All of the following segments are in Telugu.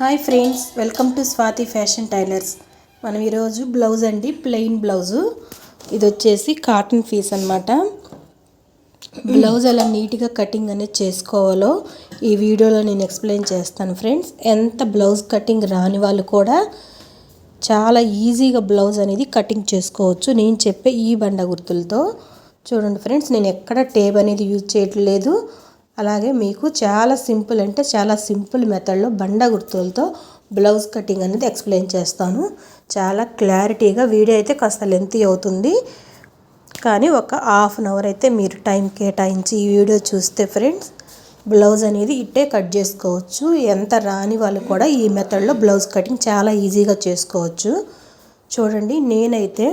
Hi friends welcome to Swathi fashion tailors. మనం ఈరోజు బ్లౌజ్ అండి ప్లెయిన్ బ్లౌజు. ఇది వచ్చేసి కాటన్ పీస్ అనమాట బ్లౌజ్ ఎలా నీట్గా కటింగ్ అనేది చేసుకోవాలో ఈ వీడియోలో నేను ఎక్స్ప్లెయిన్ చేస్తాను ఫ్రెండ్స్. ఎంత బ్లౌజ్ కటింగ్ రాని వాళ్ళు కూడా చాలా ఈజీగా బ్లౌజ్ అనేది కటింగ్ చేసుకోవచ్చు. నేను చెప్పే ఈ బండ గుర్తులతో. చూడండి ఫ్రెండ్స్ నేను ఎక్కడ టేబ్ అనేది యూజ్ చేయట్లేదు. అలాగే మీకు చాలా సింపుల్ అంటే చాలా సింపుల్ మెథడ్లో బండ గుర్తులతో బ్లౌజ్ కటింగ్ అనేది ఎక్స్ప్లెయిన్ చేస్తాను. చాలా క్లారిటీగా వీడియో అయితే కాస్త లెంతీ అవుతుంది. కానీ ఒక హాఫ్ అన్ అవర్ అయితే మీరు టైం కేటాయించి ఈ వీడియో చూస్తే ఫ్రెండ్స్ బ్లౌజ్ అనేది ఇట్టే కట్ చేసుకోవచ్చు. ఎంత రాని వాళ్ళు కూడా ఈ మెథడ్లో బ్లౌజ్ కటింగ్ చాలా ఈజీగా చేసుకోవచ్చు. చూడండి నేనైతే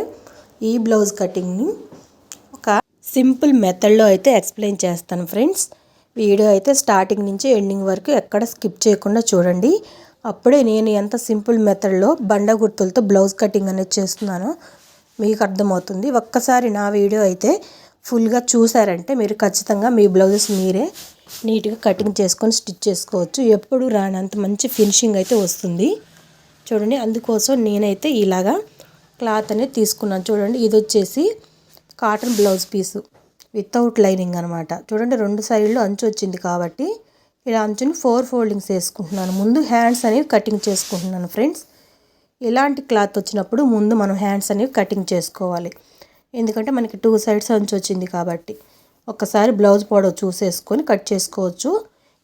ఈ బ్లౌజ్ కటింగ్ని ఒక సింపుల్ మెథడ్లో అయితే ఎక్స్ప్లెయిన్ చేస్తాను ఫ్రెండ్స్. వీడియో అయితే స్టార్టింగ్ నుంచి ఎండింగ్ వరకు ఎక్కడ స్కిప్ చేయకుండా చూడండి. అప్పుడే నేను ఎంత సింపుల్ మెథడ్లో బండ గుర్తులతో బ్లౌజ్ కటింగ్ అనేది చేస్తున్నానో మీకు అర్థమవుతుంది. ఒక్కసారి నా వీడియో అయితే ఫుల్గా చూసారంటే మీరు ఖచ్చితంగా మీ బ్లౌజెస్ మీరే నీట్గా కటింగ్ చేసుకొని స్టిచ్ చేసుకోవచ్చు. ఎప్పుడు రానంత మంచి ఫినిషింగ్ అయితే వస్తుంది. చూడండి అందుకోసం నేనైతే ఇలాగా క్లాత్ అనేది తీసుకున్నాను. చూడండి ఇది వచ్చేసి cotton blouse piece. Without lining అనమాట చూడండి రెండు సైడ్లు అంచు వచ్చింది కాబట్టి ఇలా అంచుని ఫోర్ ఫోల్డింగ్స్ వేసుకుంటున్నాను. ముందు హ్యాండ్స్ అనేవి కటింగ్ చేసుకుంటున్నాను ఫ్రెండ్స్ ఇలాంటి క్లాత్ వచ్చినప్పుడు ముందు మనం హ్యాండ్స్ అనేవి కటింగ్ చేసుకోవాలి. ఎందుకంటే మనకి టూ సైడ్స్ అంచు వచ్చింది కాబట్టి. ఒక్కసారి బ్లౌజ్ పొడవు చూసేసుకొని కట్ చేసుకోవచ్చు.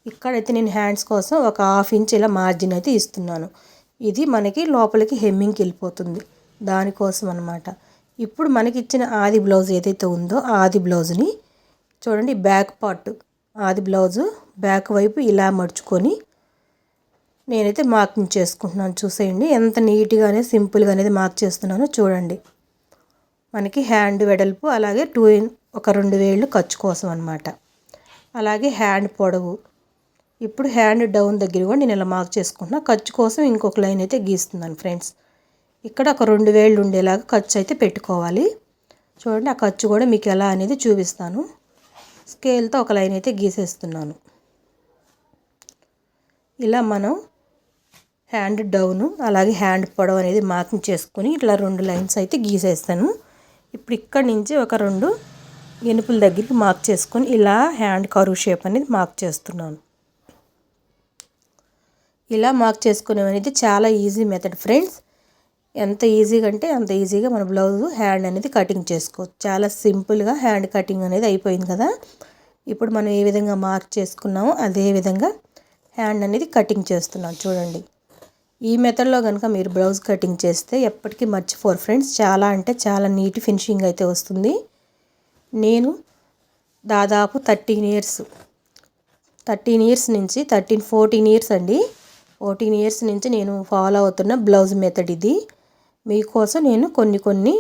ఇక్కడైతే నేను హ్యాండ్స్ కోసం ఒక హాఫ్ ఇంచ్ ఇలా మార్జిన్ అయితే ఇస్తున్నాను. ఇది మనకి లోపలికి హెమ్మింగ్కి వెళ్ళిపోతుంది. దానికోసం అనమాట ఇప్పుడు మనకి ఇచ్చిన ఆది బ్లౌజ్ ఏదైతే ఉందో ఆది బ్లౌజ్ని చూడండి బ్యాక్ పార్ట్. ఆది బ్లౌజు బ్యాక్ వైపు ఇలా మడుచుకొని నేనైతే మార్కింగ్ చేసుకుంటున్నాను. చూసేయండి ఎంత నీట్గానే సింపుల్గా అనేది మార్క్ చేస్తున్నానో చూడండి. మనకి హ్యాండ్ వెడల్పు అలాగే టూ ఒక రెండు వేళ్ళు ఖర్చు కోసం అనమాట అలాగే హ్యాండ్ పొడవు. ఇప్పుడు హ్యాండ్ డౌన్ దగ్గర కూడా నేను ఇలా మార్క్ చేసుకుంటున్నా. ఖర్చు కోసం ఇంకొక లైన్ అయితే గీస్తున్నాను ఫ్రెండ్స్. ఇక్కడ ఒక రెండు వేళ్ళు ఉండేలాగా ఖర్చు అయితే పెట్టుకోవాలి. చూడండి ఆ ఖర్చు కూడా మీకు ఎలా అనేది చూపిస్తాను. స్కేల్తో ఒక లైన్ అయితే గీసేస్తున్నాను. ఇలా మనం హ్యాండ్ డౌను అలాగే హ్యాండ్ పొడవు అనేది మార్కింగ్ చేసుకొని ఇట్లా రెండు లైన్స్ అయితే గీసేస్తాను. ఇప్పుడు ఇక్కడ నుంచి ఒక రెండు ఎనుపుల దగ్గరికి మార్క్ చేసుకొని ఇలా హ్యాండ్ కరువు షేప్ అనేది మార్క్ చేస్తున్నాను. ఇలా మార్క్ చేసుకునేవి అనేది చాలా ఈజీ మెథడ్ ఫ్రెండ్స్. ఎంత ఈజీగా అంటే అంత ఈజీగా మన బ్లౌజ్ హ్యాండ్ అనేది కటింగ్ చేసుకోవచ్చు. చాలా సింపుల్గా హ్యాండ్ కటింగ్ అనేది అయిపోయింది కదా. ఇప్పుడు మనం ఏ విధంగా మార్క్ చేసుకున్నామో అదే విధంగా హ్యాండ్ అనేది కటింగ్ చేస్తున్నాం. చూడండి. ఈ మెథడ్లో కనుక మీరు బ్లౌజ్ కటింగ్ చేస్తే ఎప్పటికీ మర్చిపోరు ఫ్రెండ్స్. చాలా అంటే చాలా నీట్ ఫినిషింగ్ అయితే వస్తుంది. నేను దాదాపు థర్టీన్ ఇయర్స్ థర్టీన్ ఇయర్స్ నుంచి థర్టీన్ ఫోర్టీన్ ఇయర్స్ అండి. ఫోర్టీన్ ఇయర్స్ నుంచి నేను ఫాలో అవుతున్న బ్లౌజ్ మెథడ్ ఇది. మీకోసం నేను కొన్ని కొన్ని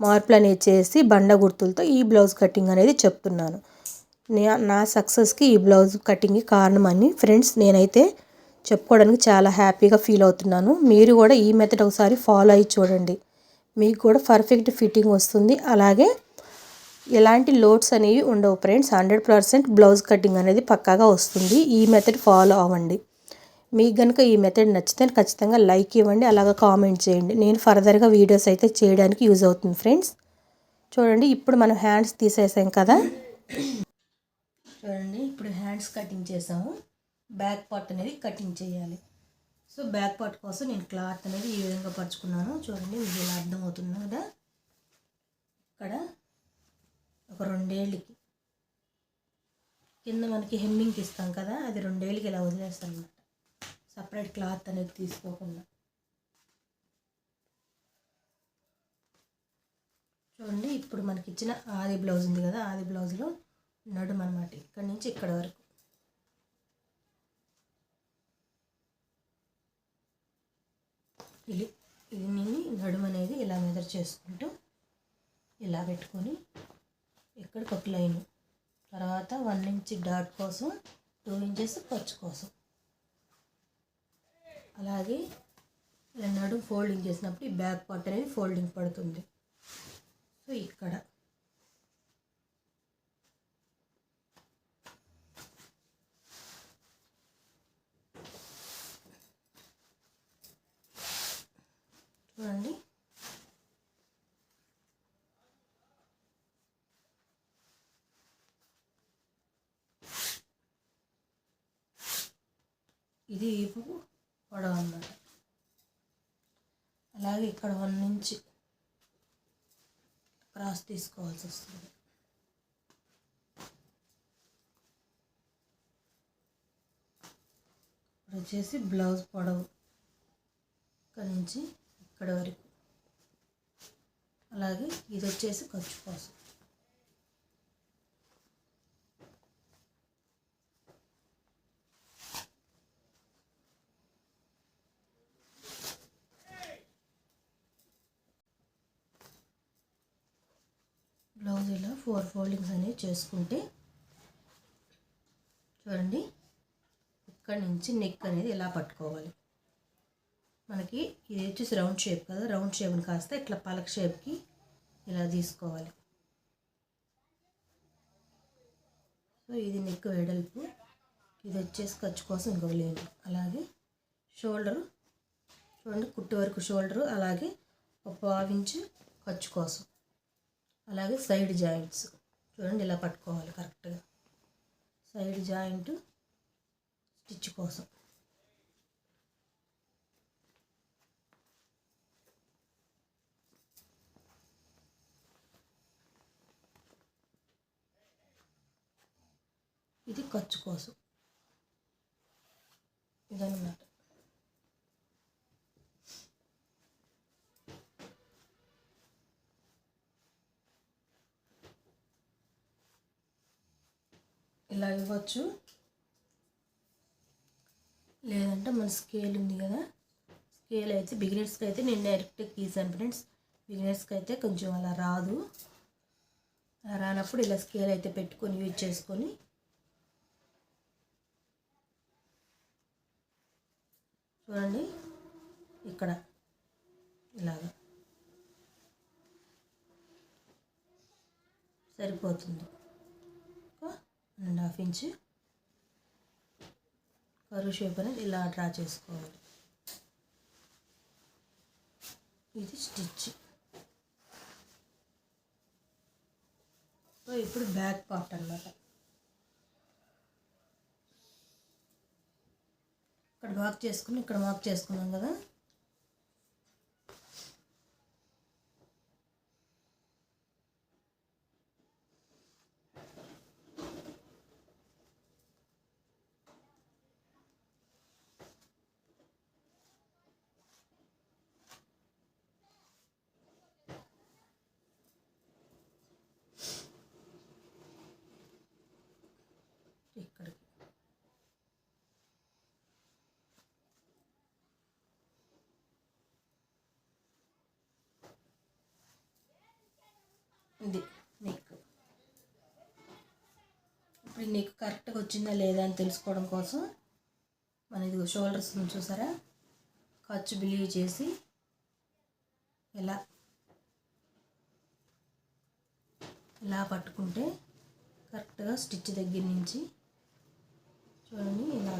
మార్పులు అనేది చేసి బండ గుర్తులతో ఈ బ్లౌజ్ కటింగ్ అనేది చెప్తున్నాను. నా సక్సెస్కి ఈ బ్లౌజ్ కటింగ్ కారణం అని ఫ్రెండ్స్ నేనైతే చెప్పుకోవడానికి చాలా హ్యాపీగా ఫీల్ అవుతున్నాను. మీరు కూడా ఈ మెథడ్ ఒకసారి ఫాలో అయ్యి చూడండి. మీకు కూడా పర్ఫెక్ట్ ఫిట్టింగ్ వస్తుంది. అలాగే ఎలాంటి లోడ్స్ అనేవి ఉండవు friends. Hundred percent blouse cutting అనేది పక్కాగా వస్తుంది. ఈ మెథడ్ ఫాలో అవ్వండి. మీకు కనుక ఈ మెథడ్ నచ్చితే ఖచ్చితంగా లైక్ ఇవ్వండి అలాగే కామెంట్ చేయండి. నేను ఫర్దర్గా వీడియోస్ అయితే చేయడానికి యూజ్ అవుతుంది ఫ్రెండ్స్ చూడండి ఇప్పుడు మనం హ్యాండ్స్ తీసేసాం కదా. చూడండి ఇప్పుడు హ్యాండ్స్ కటింగ్ చేసాము. బ్యాక్ పార్ట్ అనేది కటింగ్ చేయాలి. సో బ్యాక్ పార్ట్ కోసం నేను క్లాత్ అనేది ఈ విధంగా పరుచుకున్నాను. చూడండి మీకు ఇలా అర్థమవుతుంది కదా. ఇక్కడ ఒక రెండేళ్ళకి. కింద మనకి హెమ్మింగ్కి ఇస్తాం కదా అది రెండేళ్ళకి ఇలా వదిలేస్తాను సపరేట్ క్లాత్ అనేది తీసుకోకుండా. చూడండి ఇప్పుడు మనకి ఇచ్చిన ఆది బ్లౌజ్ ఉంది కదా ఆది బ్లౌజ్లో నడుము అనమాట ఇక్కడి నుంచి ఇక్కడ వరకు. ఇది ఇది నడుము అనేది ఇలా మెదర్ చేసుకుంటూ ఇలా పెట్టుకొని ఇక్కడికి ఒక లైన్. తర్వాత వన్ ఇంచ్ డాట్ కోసం టూ ఇంచెస్ ఖర్చు కోసం. అలాగే ఇలా నడుము ఫోల్డింగ్ చేసినప్పుడు ఈ బ్యాక్ పార్ట్ అనేది ఫోల్డింగ్ పడుతుంది. సో ఇక్కడ. చూడండి. ఇది పొడవు అన్నమాట. అలాగే ఇక్కడ వన్ నుంచి క్రాస్ తీసుకోవాల్సి వస్తుంది. ఇప్పుడు వచ్చేసి బ్లౌజ్ పొడవు ఇక్కడ నుంచి ఇక్కడ వరకు. అలాగే ఇది వచ్చేసి ఖర్చు కోసం బ్లౌజ్ ఇలా ఫోర్ ఫోల్డింగ్స్ అనేవి చేసుకుంటే చూడండి ఇక్కడ నుంచి నెక్ అనేది ఇలా పట్టుకోవాలి? మనకి ఇది వచ్చేసి రౌండ్ షేప్ కదా రౌండ్ షేప్ని కాస్త ఇట్లా పలక షేప్కి ఇలా తీసుకోవాలి. సో ఇది నెక్ వెడల్పు ఇది వచ్చేసి ఖర్చు కోసం ఇంకొక లేదు అలాగే షోల్డరు చూడండి కుట్టు వరకు షోల్డరు అలాగే ఒక పావించి ఖర్చు కోసం. అలాగే సైడ్ జాయింట్స్. చూడండి ఇలా పట్టుకోవాలి కరెక్ట్గా. సైడ్ జాయింట్ స్టిచ్ కోసం. ఇది ఖర్చు కోసం. ఇదన్నమాట. ఇలా ఇవ్వచ్చు. లేదంటే మన స్కేల్ ఉంది కదా. స్కేల్ అయితే బిగినర్స్కి అయితే నేను డైరెక్ట్ గీసాను ఫ్రెండ్స్. బిగినర్స్కి అయితే కొంచెం అలా రాదు. అలా రానప్పుడు ఇలా స్కేల్ అయితే పెట్టుకొని యూజ్ చేసుకొని. చూడండి. ఇక్కడ. ఇలాగా. సరిపోతుంది. And half inch curve shape అనేది ఇలా డ్రా చేసుకోవాలి. ఇది స్టిచ్. సో ఇప్పుడు బ్యాక్ పార్ట్ అనమాట ఇక్కడ మార్క్ చేసుకుని ఇక్కడ మార్క్ చేసుకున్నాం కదా ఇక్కడికి ఇది నెక్ ఇప్పుడు నెక్ కరెక్ట్గా వచ్చిందా లేదా అని తెలుసుకోవడం కోసం మన ఇది షోల్డర్స్ చూసారా? ఖర్చు బిలీవ్ చేసి ఇలా ఇలా పట్టుకుంటే కరెక్ట్గా స్టిచ్ దగ్గర నుంచి చూడండి ఇలా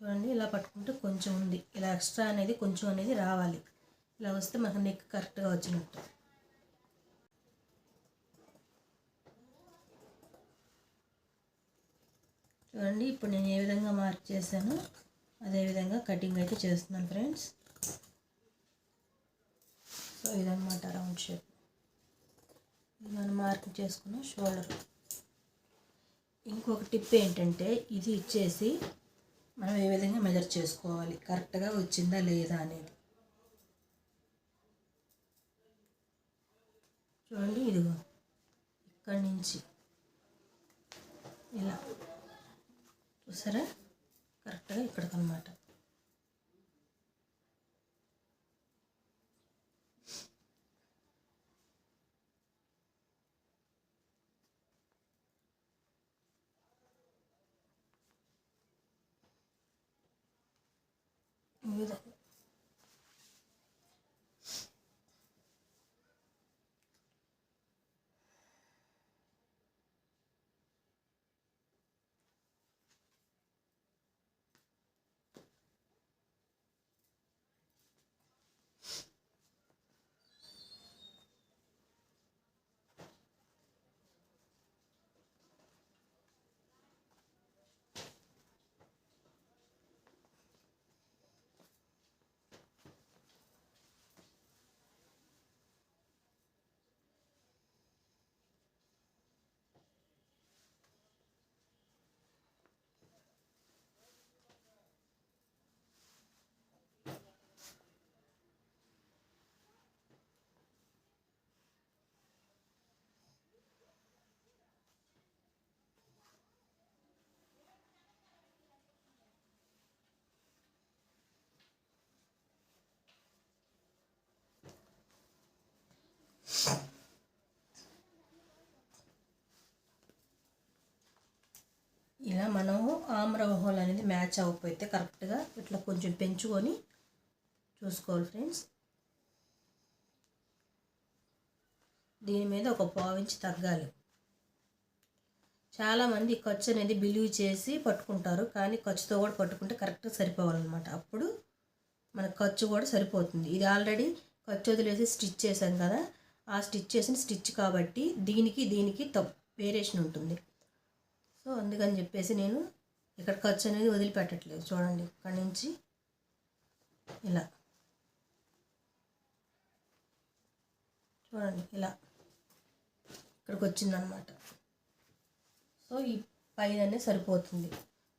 చూడండి ఇలా పట్టుకుంటే కొంచెం ఉంది. ఇలా ఎక్స్ట్రా అనేది కొంచెం అనేది రావాలి. ఇలా వస్తే మనకు నెక్ కరెక్ట్గా వచ్చినట్టు చూడండి ఇప్పుడు నేను ఏ విధంగా మార్క్ చేశానో అదే విధంగా కటింగ్ అయితే చేస్తున్నాను ఫ్రెండ్స్ సో ఇదన్నమాట రౌండ్ షేప్ మనం మార్క్ చేసుకున్న షోల్డర్ ఇంకొక టిప్ ఏంటంటే ఇది ఇచ్చేసి మనం ఏ విధంగా మెజర్ చేసుకోవాలి కరెక్ట్గా వచ్చిందా లేదా అనేది. చూడండి ఇదిగో ఇక్కడి నుంచి. ఇలా. చూసారా? కరెక్ట్గా ఇక్కడికి అనమాట ఈ విధంగా మనం హోల్ అనేది మ్యాచ్ అవ్వకపోతే కరెక్ట్గా ఇట్లా కొంచెం పెంచుకొని చూసుకోవాలి ఫ్రెండ్స్. దీని మీద ఒక పావించి తగ్గాలి. చాలామంది ఖర్చు అనేది బిలీవ్ చేసి పట్టుకుంటారు. కానీ ఖర్చుతో కూడా పట్టుకుంటే కరెక్ట్గా సరిపోవాలన్నమాట. అప్పుడు మన ఖర్చు కూడా సరిపోతుంది. ఇది ఆల్రెడీ ఖర్చు వదిలేసి స్టిచ్ చేశాం కదా. ఆ స్టిచ్ చేసిన స్టిచ్ కాబట్టి దీనికి దీనికి తప్పు వేరియేషన్ ఉంటుంది. సో అందుకని చెప్పేసి నేను ఇక్కడ ఖర్చు అనేది వదిలిపెట్టట్లేదు. చూడండి ఇక్కడ నుంచి ఇలా. చూడండి ఇలా. ఇక్కడికి వచ్చిందనమాట. సో ఈ పైన సరిపోతుంది.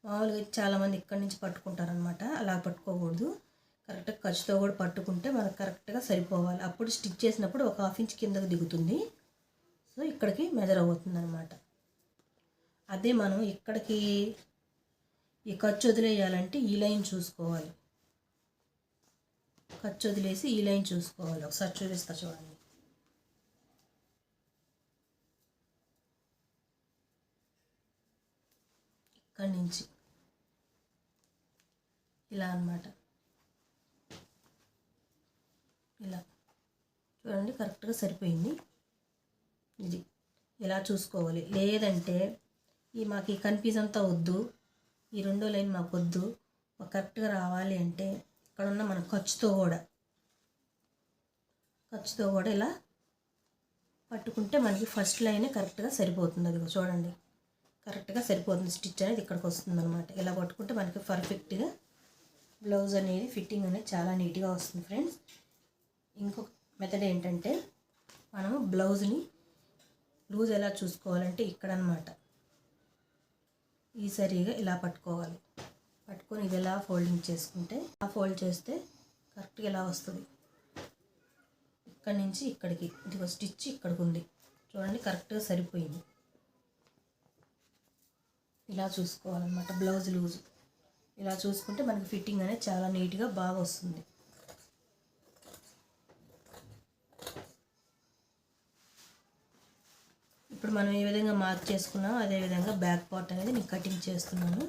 మామూలుగా చాలామంది ఇక్కడి నుంచి పట్టుకుంటారనమాట. అలా పట్టుకోకూడదు. కరెక్ట్గా ఖర్చుతో కూడా పట్టుకుంటే మనకు కరెక్ట్గా సరిపోవాలి. అప్పుడు స్టిచ్ చేసినప్పుడు ఒక హాఫ్ ఇంచ్ కిందకు దిగుతుంది. సో ఇక్కడికి మెజర్ అవుతుంది అనమాట అదే మనం ఇక్కడికి ఈ ఖర్చు వదిలేయాలంటే ఈ లైన్ చూసుకోవాలి. ఖర్చు వదిలేసి ఈ లైన్ చూసుకోవాలి. ఒకసారి చూపిస్తా చూడండి. ఇక్కడి నుంచి ఇలా అన్నమాట. ఇలా. చూడండి కరెక్ట్గా సరిపోయింది. ఇది. ఇలా చూసుకోవాలి. లేదంటే ఈ మాకు ఈ కన్ఫ్యూజ్ అంతా వద్దు. ఈ రెండో లైన్ మాకు వద్దు కరెక్ట్గా రావాలి అంటే ఇక్కడ ఉన్న మన ఖర్చుతో కూడా. ఖర్చుతో కూడా ఇలా పట్టుకుంటే మనకి ఫస్ట్ లైనే కరెక్ట్గా సరిపోతుంది. అది చూడండి. కరెక్ట్గా సరిపోతుంది. స్టిచ్ అనేది ఇక్కడికి వస్తుంది అనమాట ఇలా పట్టుకుంటే మనకి పర్ఫెక్ట్గా బ్లౌజ్ అనేది ఫిట్టింగ్ అనేది చాలా నీట్గా వస్తుంది ఫ్రెండ్స్. ఇంకొక మెథడ్ ఏంటంటే మనము బ్లౌజ్ని లూజ్ ఎలా చూసుకోవాలంటే ఇక్కడ అనమాట ఈ సరిగా ఇలా పట్టుకోవాలి. పట్టుకొని ఇది ఎలా ఫోల్డింగ్ చేసుకుంటే ఆ ఫోల్డ్ చేస్తే కరెక్ట్గా ఇలా వస్తుంది. ఇక్కడి నుంచి ఇక్కడికి ఇది స్టిచ్ ఇక్కడికి ఉంది. చూడండి కరెక్ట్గా సరిపోయింది. ఇలా చూసుకోవాలన్నమాట. Blouse loose. ఇలా చూసుకుంటే మనకి ఫిట్టింగ్ అనేది చాలా నీట్గా బాగా వస్తుంది. మనం ఏ విధంగా మార్క్ చేసుకున్నామో అదే విధంగా బ్యాక్ పార్ట్ అనేది నేను కటింగ్ చేస్తున్నాను.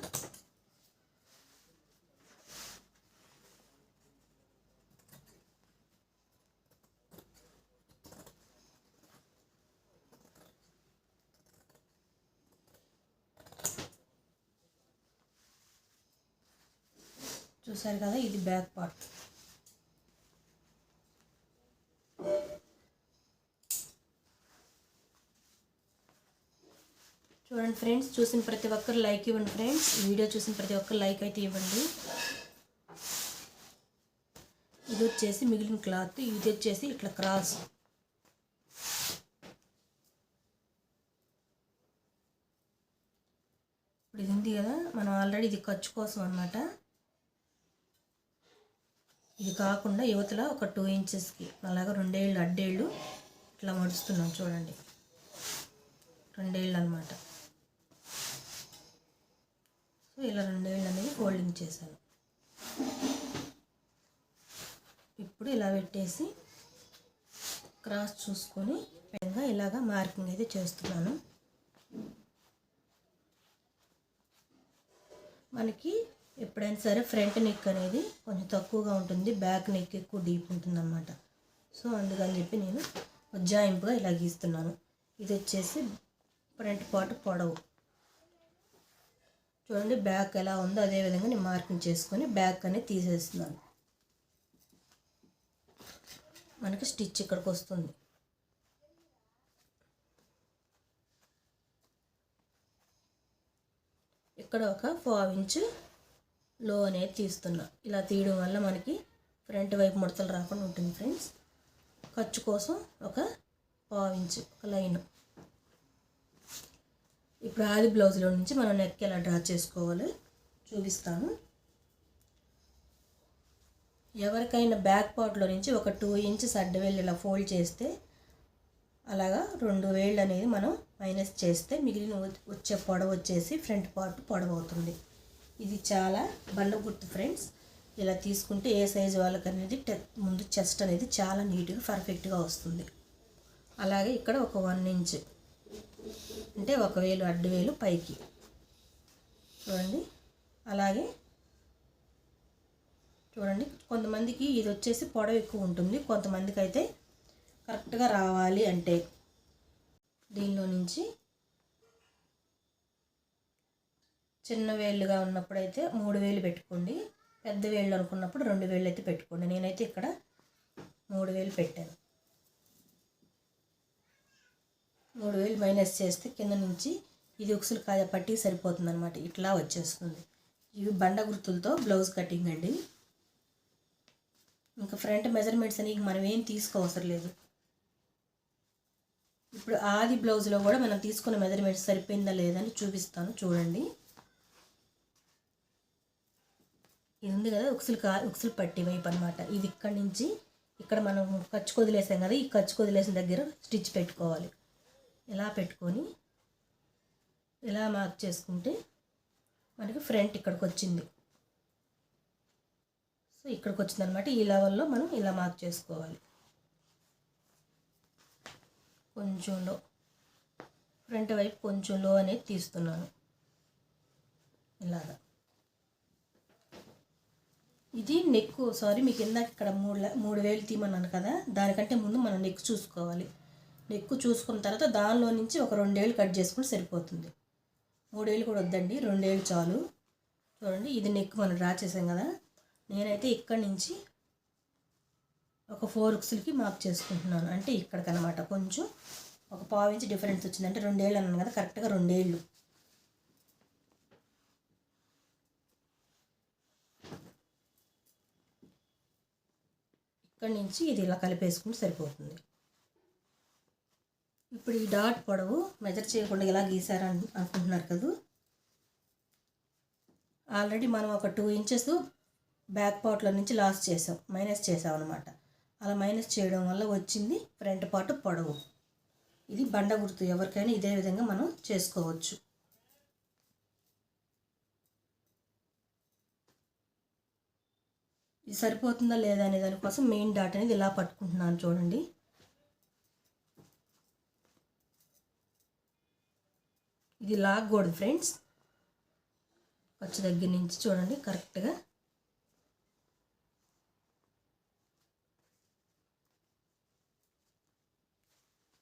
చూసారు కదా ఇది బ్యాక్ పార్ట్. ఇవ్వండి ఫ్రెండ్స్ చూసిన ప్రతి ఒక్కరు లైక్ ఇవ్వండి ఫ్రెండ్స్. వీడియో చూసిన ప్రతి ఒక్కరు లైక్ అయితే ఇవ్వండి. ఇది వచ్చేసి మిగిలిన క్లాత్. ఇది వచ్చేసి ఇట్లా క్రాస్. ఇప్పుడు ఇది ఉంది కదా మనం ఆల్రెడీ ఇది ఖర్చు కోసం అనమాట ఇది కాకుండా యువతల ఒక టూ ఇంచెస్కి అలాగా రెండేళ్ళు అడ్డేళ్ళు ఇట్లా మడుస్తున్నాం చూడండి. రెండేళ్ళు అనమాట సో ఇలా రెండు రెండేళ్ళు అనేది ఫోల్డింగ్ చేశాను. ఇప్పుడు ఇలా పెట్టేసి క్రాస్ చూసుకొని విధంగా ఇలాగా మార్కింగ్ అయితే చేస్తున్నాను. మనకి ఎప్పుడైనా సరే ఫ్రంట్ నెక్ అనేది కొంచెం తక్కువగా ఉంటుంది బ్యాక్ నెక్ ఎక్కువ డీప్ ఉంటుంది అన్నమాట సో అందుకని చెప్పి నేను ఉజ్జాయింపుగా ఇలా గీస్తున్నాను. ఇది వచ్చేసి ఫ్రంట్ పార్ట్ పొడవు. చూడండి బ్యాక్ ఎలా ఉందో అదే విధంగా నేను మార్కింగ్ చేసుకొని బ్యాక్ అనేది తీసేస్తున్నాను. మనకి స్టిచ్ ఇక్కడికి వస్తుంది. ఇక్కడ ఒక ఫోర్ ఇంచు లో అనేది తీస్తున్నా. ఇలా తీయడం వల్ల మనకి ఫ్రంట్ వైపు ముడతలు రాకుండా ఉంటుంది ఫ్రెండ్స్. ఖర్చు కోసం ఒక పావు ఇంచు ఒక లైన్. ఇప్పుడు ఆది బ్లౌజ్లో నుంచి మనం నెక్ ఎలా డ్రా చేసుకోవాలి చూపిస్తాను. ఎవరికైనా బ్యాక్ పార్ట్లో నుంచి ఒక టూ ఇంచెస్ అడ్డవేళ్ళు ఇలా ఫోల్డ్ చేస్తే అలాగా రెండు వేళ్ళు అనేది మనం మైనస్ చేస్తే మిగిలిన వచ్చే పొడవు వచ్చేసి ఫ్రంట్ పార్ట్ పొడవు అవుతుంది. ఇది చాలా బండ గుర్తు ఫ్రెండ్స్ ఇలా తీసుకుంటే ఏ సైజు వాళ్ళకి అనేది ముందు చెస్ట్ అనేది చాలా నీట్గా పర్ఫెక్ట్గా వస్తుంది. అలాగే ఇక్కడ ఒక వన్ ఇంచ్ అంటే ఒక వేలు అడ్డు వేలు పైకి. చూడండి. అలాగే చూడండి. కొంతమందికి ఇది వచ్చేసి పొడవు ఎక్కువ ఉంటుంది. కొంతమందికి అయితే కరెక్ట్గా రావాలి అంటే. దీనిలో నుంచి చిన్న వేళ్ళుగా ఉన్నప్పుడైతే మూడు వేలు పెట్టుకోండి. పెద్ద వేళ్ళు అనుకున్నప్పుడు రెండు వేలు అయితే పెట్టుకోండి. నేనైతే ఇక్కడ మూడు వేలు పెట్టాను. మూడు వేలు మైనస్ చేస్తే కింద నుంచి ఇది ఉక్సులు కాయ పట్టి సరిపోతుంది అనమాట ఇట్లా వచ్చేస్తుంది. ఇవి బండ గుర్తులతో బ్లౌజ్ కటింగ్ అండి. ఇంకా ఫ్రంట్ మెజర్మెంట్స్ అని మనం ఏం తీసుకోవసరం లేదు. ఇప్పుడు ఆది బ్లౌజ్లో కూడా మనం తీసుకున్న మెజర్మెంట్స్ సరిపోయిందా లేదని చూపిస్తాను. చూడండి. ఇది ఉంది కదా ఉక్సులు కా ఉక్సులు పట్టి వైపు అనమాట ఇది ఇక్కడ నుంచి ఇక్కడ మనం ఖర్చు కొదిలేసాం కదా ఈ ఖర్చు కొదిలేసిన దగ్గర స్టిచ్ పెట్టుకోవాలి. ఇలా పెట్టుకొని ఇలా మార్క్ చేసుకుంటే మనకి ఫ్రంట్ ఇక్కడికి వచ్చింది. సో ఇక్కడికి వచ్చింది అనమాట ఈ లెవెల్లో మనం ఇలా మార్క్ చేసుకోవాలి. కొంచెం లో. ఫ్రంట్ వైపు కొంచెం లో అనేది తీస్తున్నాను. ఇలాగా. ఇది నెక్ సారీ మీకు ఇందాక ఇక్కడ మూడు మూడు వేలు తీయమన్నాను కదా దానికంటే ముందు మనం నెక్ చూసుకోవాలి. నెక్కు చూసుకున్న తర్వాత దానిలో నుంచి ఒక రెండేళ్ళు కట్ చేసుకుంటే సరిపోతుంది. మూడేళ్ళు కూడా వద్దండి రెండేళ్ళు చాలు. చూడండి ఇది నెక్ మనం డ్రా చేసాం కదా. నేనైతే ఇక్కడి నుంచి ఒక ఫోర్ ఉక్స్లకి మార్క్ చేసుకుంటున్నాను. అంటే ఇక్కడికనమాట కొంచెం ఒక పావు ఇంచ్ డిఫరెన్స్ వచ్చింది. అంటే రెండేళ్ళు అన్నాను కదా కరెక్ట్గా రెండేళ్ళు. ఇక్కడి నుంచి ఇది ఇలా కలిపేసుకుంటే సరిపోతుంది. ఇప్పుడు ఈ డాట్ పొడవు మెజర్ చేయకుండా ఇలా గీసారని అనుకుంటున్నారు కదా. ఆల్రెడీ మనం ఒక టూ ఇంచెస్ బ్యాక్ పార్ట్లో నుంచి లాస్ చేసాం మైనస్ చేసాం అనమాట అలా మైనస్ చేయడం వల్ల వచ్చింది ఫ్రంట్ పార్ట్ పొడవు. ఇది బండ గుర్తు ఎవరికైనా ఇదే విధంగా మనం చేసుకోవచ్చు. ఇది సరిపోతుందా లేదా అనే దానికోసం మెయిన్ డాట్ అనేది ఇలా పట్టుకుంటున్నాను చూడండి. ఇది లాగకూడదు ఫ్రెండ్స్. ఖర్చు దగ్గర నుంచి చూడండి కరెక్ట్గా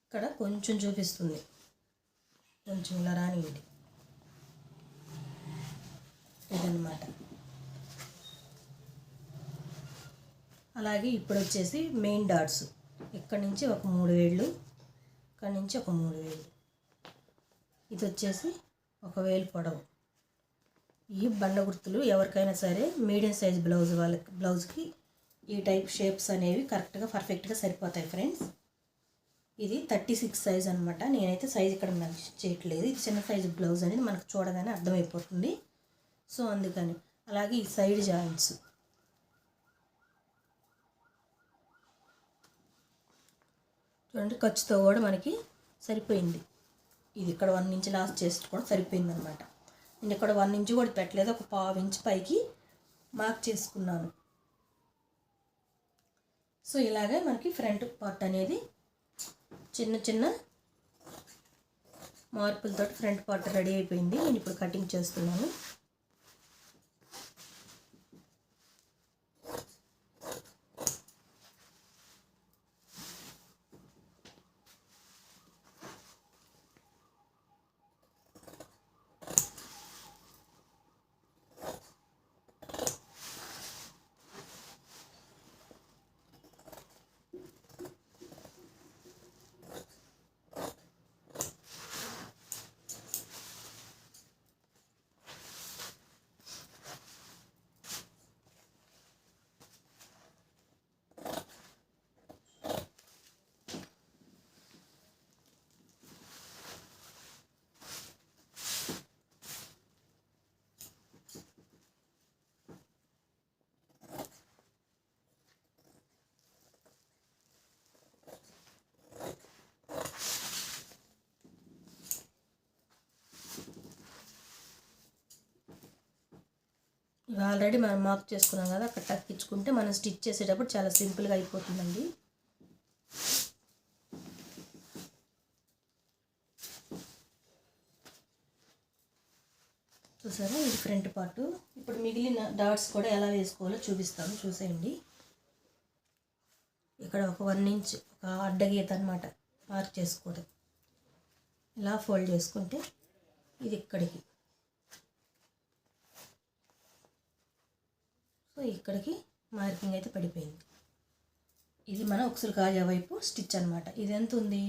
ఇక్కడ కొంచెం చూపిస్తుంది. కొంచెం ఇలా రానివ్వండి ఇదన్నమాట. అలాగే ఇప్పుడు వచ్చేసి మెయిన్ డాట్స్. ఇక్కడ నుంచి ఒక మూడు వేళ్ళు ఇక్కడ నుంచి ఒక మూడు వేళ్ళు. ఇది వచ్చేసి ఒక వేలు పొడవు. ఈ బండ గుర్తులు ఎవరికైనా సరే మీడియం సైజ్ బ్లౌజ్ వాళ్ళకి బ్లౌజ్కి ఈ టైప్ షేప్స్ అనేవి కరెక్ట్గా పర్ఫెక్ట్గా సరిపోతాయి ఫ్రెండ్స్. ఇది థర్టీ సిక్స్ సైజ్ అనమాట నేనైతే సైజ్ ఇక్కడ మెన్షన్ చేయట్లేదు. ఇది చిన్న సైజ్ బ్లౌజ్ అనేది మనకు చూడగానే అర్థమైపోతుంది. సో అందుకని. అలాగే ఈ సైడ్ జాయింట్స్. చూడండి ఖర్చుతో కూడా మనకి సరిపోయింది. ఇది ఇక్కడ వన్ ఇంచ్ లాస్ట్ చేసి కూడా సరిపోయింది అనమాట నేను ఇక్కడ వన్ ఇంచ్ కూడా పెట్టలేదు ఒక పావు ఇంచ్ పైకి మార్క్ చేసుకున్నాను. సో ఇలాగే మనకి ఫ్రంట్ పార్ట్ అనేది చిన్న చిన్న మార్పులతో ఫ్రంట్ పార్ట్ రెడీ అయిపోయింది. నేను ఇప్పుడు కటింగ్ చేస్తున్నాను. ఆల్రెడీ మనం మార్క్ చేసుకున్నాం కదా అక్కడ తక్కించుకుంటే మనం స్టిచ్ చేసేటప్పుడు చాలా సింపుల్గా అయిపోతుందండి. చూసారా? ఇది ఫ్రంట్ పార్ట్. ఇప్పుడు మిగిలిన డాట్స్ కూడా ఎలా వేసుకోవాలో చూపిస్తాను. చూసేయండి. ఇక్కడ ఒక వన్ ఇంచ్ ఒక అడ్డ గీత అనమాట మార్క్ చేసుకోవడం ఇలా ఫోల్డ్ చేసుకుంటే ఇది ఇక్కడికి. సో ఇక్కడికి మార్కింగ్ అయితే పడిపోయింది. ఇది మన ఒకసారి కాజా వైపు స్టిచ్ అనమాట ఇది ఎంత ఉంది?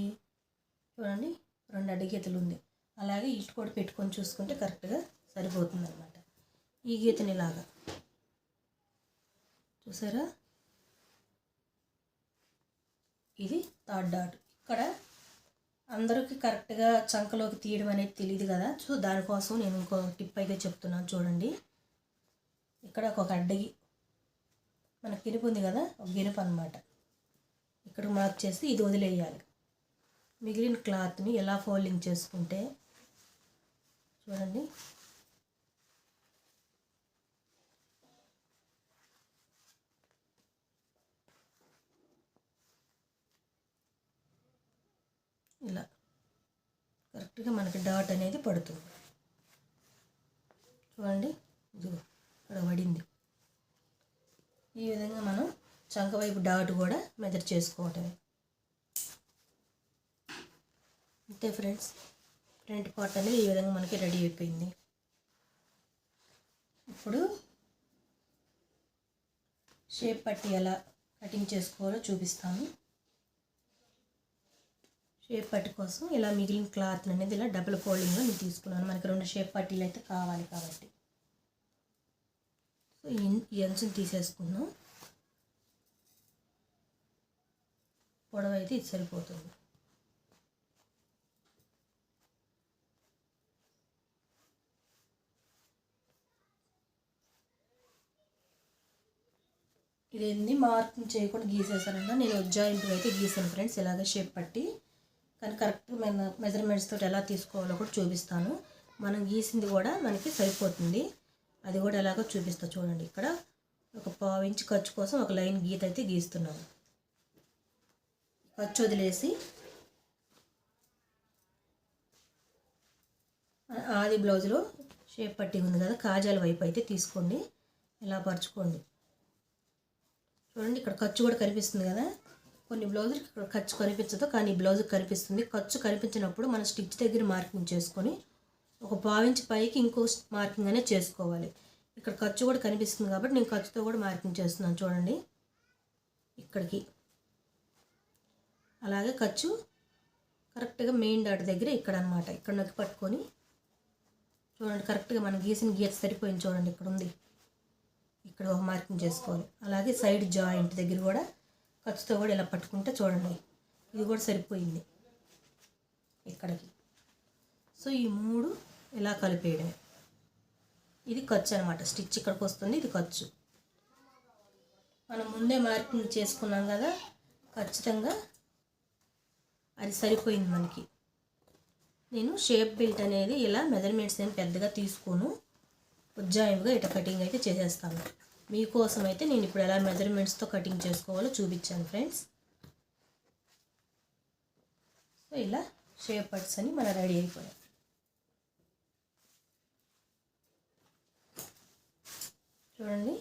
చూడండి రెండు అడ్డ గీతలు ఉంది. అలాగే ఇటు కూడా పెట్టుకొని చూసుకుంటే కరెక్ట్గా సరిపోతుంది అనమాట ఈ గీతని ఇలాగా చూసారా? ఇది థర్డ్ డాట్. ఇక్కడ అందరికీ కరెక్ట్గా చంకలోకి తీయడం అనేది తెలియదు కదా. సో దానికోసం నేను ఇంకో టిప్ అయితే చెప్తున్నాను. చూడండి. ఇక్కడ ఒక అడ్డగి మన గిరుపు ఉంది కదా ఒక గిరుపు అనమాట ఇక్కడ మార్క్ చేసి ఇది వదిలేయాలి. మిగిలిన క్లాత్ని ఎలా ఫోల్డింగ్ చేసుకుంటే చూడండి. ఇలా. కరెక్ట్గా మనకి డాట్ అనేది పడుతుంది. చూడండి ఇది ఇక్కడ పడింది. ఈ విధంగా మనం చంక వైపు డాట్ కూడా మెజర్ చేసుకోవటమే. అంతే ఫ్రెండ్స్. ఫ్రంట్ పార్ట్ అనేది ఈ విధంగా మనకి రెడీ అయిపోయింది. ఇప్పుడు షేప్ పట్టి ఎలా కటింగ్ చేసుకోవాలో చూపిస్తాను. షేప్ పట్టి కోసం ఇలా మిగిలిన క్లాత్ అనేది ఇలా డబుల్ ఫోల్డింగ్లో నేను తీసుకున్నాను. మనకి రెండు షేప్ పట్టీలు అయితే కావాలి కాబట్టి. సో ఈ- అంచుని తీసేసుకున్నాం పొడవు అయితే ఇది సరిపోతుంది. ఇదేంది? మార్కింగ్ చేయకుండా గీసేసానన్నా. నేను ఉజ్జాయింపుగా అయితే గీసాను ఫ్రెండ్స్ ఇలాగ షేప్ పట్టి. కానీ కరెక్ట్ మెజర్మెంట్స్ తోటి ఎలా తీసుకోవాలో కూడా చూపిస్తాను. మనం గీసింది కూడా మనకి సరిపోతుంది. అది కూడా ఎలాగో చూపిస్తా చూడండి ఇక్కడ. ఒక పావు ఇంచ్ ఖర్చు కోసం ఒక లైన్ గీత అయితే గీస్తున్నాను. ఖర్చు వదిలేసి ఆది బ్లౌజ్లో షేప్ పట్టి ఉంది కదా కాజాల వైపు అయితే తీసుకోండి. ఇలా పరుచుకోండి. చూడండి ఇక్కడ ఖర్చు కూడా కనిపిస్తుంది కదా. కొన్ని బ్లౌజులు ఇక్కడ ఖర్చు కనిపించదు కానీ ఈ బ్లౌజ్ కనిపిస్తుంది. ఖర్చు కనిపించినప్పుడు మన స్టిచ్ దగ్గర మార్కింగ్ చేసుకొని ఒక పావించి పైకి ఇంకో మార్కింగ్ అనేది చేసుకోవాలి. ఇక్కడ ఖర్చు కూడా కనిపిస్తుంది కాబట్టి నేను ఖర్చుతో కూడా మార్కింగ్ చేస్తున్నాను చూడండి. ఇక్కడికి. అలాగే ఖర్చు కరెక్ట్గా మెయిన్ డాట్ దగ్గర ఇక్కడ అనమాట ఇక్కడ నొక్కి పట్టుకొని చూడండి కరెక్ట్గా మనం గీసిన గీత సరిపోయింది చూడండి ఇక్కడ ఉంది. ఇక్కడ ఒక మార్కింగ్ చేసుకోవాలి. అలాగే సైడ్ జాయింట్ దగ్గర కూడా ఖర్చుతో కూడా ఇలా పట్టుకుంటే చూడండి ఇది కూడా సరిపోయింది. ఇక్కడికి. సో ఈ మూడు ఇలా కలిపేయడమే. ఇది ఖర్చు అనమాట స్టిచ్ ఇక్కడికి వస్తుంది ఇది ఖర్చు. మనం ముందే మార్కింగ్ చేసుకున్నాం కదా ఖచ్చితంగా అది సరిపోయింది మనకి. నేను షేప్ బెల్ట్ అనేది ఇలా మెజర్మెంట్స్ నేను పెద్దగా తీసుకోను. ఉజ్జాయింపుగా ఇట కటింగ్ అయితే చేసేస్తాను. మీకోసం అయితే నేను ఇప్పుడు ఎలా మెజర్మెంట్స్తో కటింగ్ చేసుకోవాలో చూపించాను ఫ్రెండ్స్. సో ఇలా షేప్ పట్స్ అని మన రెడీ అయిపోయాయి. చూడండి.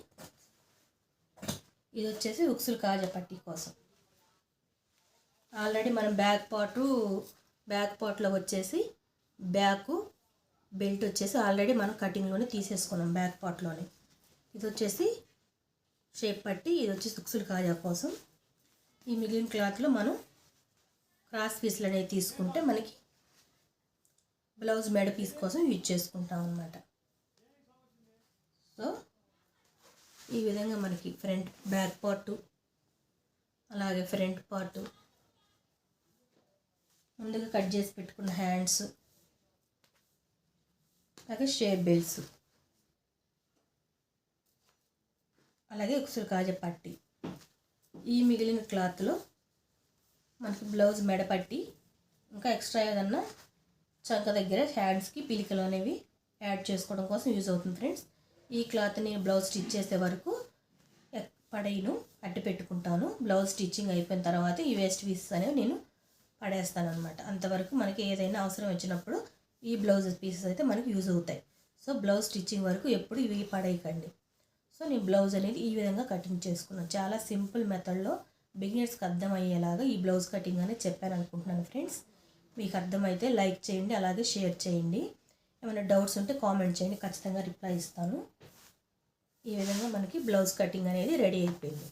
ఇది వచ్చేసి ఉక్సులు కాజా పట్టీ కోసం. ఆల్రెడీ మనం బ్యాక్ పార్టు బ్యాక్ పార్ట్లో వచ్చేసి బ్యాకు బెల్ట్ వచ్చేసి ఆల్రెడీ మనం కటింగ్లోనే తీసేసుకున్నాం బ్యాక్ పార్ట్లోనే ఇది వచ్చేసి షేప్ పట్టి ఇది వచ్చేసి ఉక్సులు కాజా కోసం. ఈ మిగిలిన క్లాత్లో మనం క్రాస్ పీస్లు అనేవి తీసుకుంటే మనకి బ్లౌజ్ మెడ పీస్ కోసం యూజ్ చేసుకుంటాం అన్నమాట. సో ఈ విధంగా మనకి ఫ్రంట్ బ్యాక్ పార్టు అలాగే ఫ్రంట్ పార్టు. ముందుగా కట్ చేసి పెట్టుకున్న హ్యాండ్స్ అలాగే షేప్ బెల్స్ అలాగే ఒకసారి కాజ పట్టి. ఈ మిగిలిన క్లాత్లో మనకి బ్లౌజ్ మెడ పట్టి ఇంకా ఎక్స్ట్రా ఏదన్నా చంక దగ్గర హ్యాండ్స్కి పిలికలు అనేవి యాడ్ చేసుకోవడం కోసం యూజ్ అవుతుంది ఫ్రెండ్స్. ఈ క్లాత్ని బ్లౌజ్ స్టిచ్ చేసే వరకు పడైను పడేయను అట్టి పెట్టుకుంటాను. బ్లౌజ్ స్టిచ్చింగ్ అయిపోయిన తర్వాత ఈ వేస్ట్ పీసెస్ అనేవి నేను పడేస్తాను అనమాట అంతవరకు మనకి ఏదైనా అవసరం వచ్చినప్పుడు ఈ బ్లౌజ్ పీసెస్ అయితే మనకి యూజ్ అవుతాయి. సో బ్లౌజ్ స్టిచ్చింగ్ వరకు ఎప్పుడు ఇవి పడేయకండి. సో నేను బ్లౌజ్ అనేది ఈ విధంగా కటింగ్ చేసుకున్నాను. చాలా సింపుల్ మెథడ్లో బిగినర్స్కి అర్థమయ్యేలాగా ఈ బ్లౌజ్ కటింగ్ అనేది చెప్పాను అనుకుంటున్నాను ఫ్రెండ్స్. మీకు అర్థమైతే లైక్ చేయండి అలాగే షేర్ చేయండి. ఏమైనా డౌట్స్ ఉంటే కామెంట్ చేయండి. ఖచ్చితంగా రిప్లై ఇస్తాను. ఈ విధంగా మనకి బ్లౌజ్ కటింగ్ అనేది రెడీ అయిపోయింది.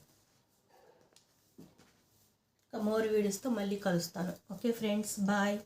ఇంకా మోర్ వీడియోస్తో మళ్ళీ కలుస్తాను. Okay friends bye.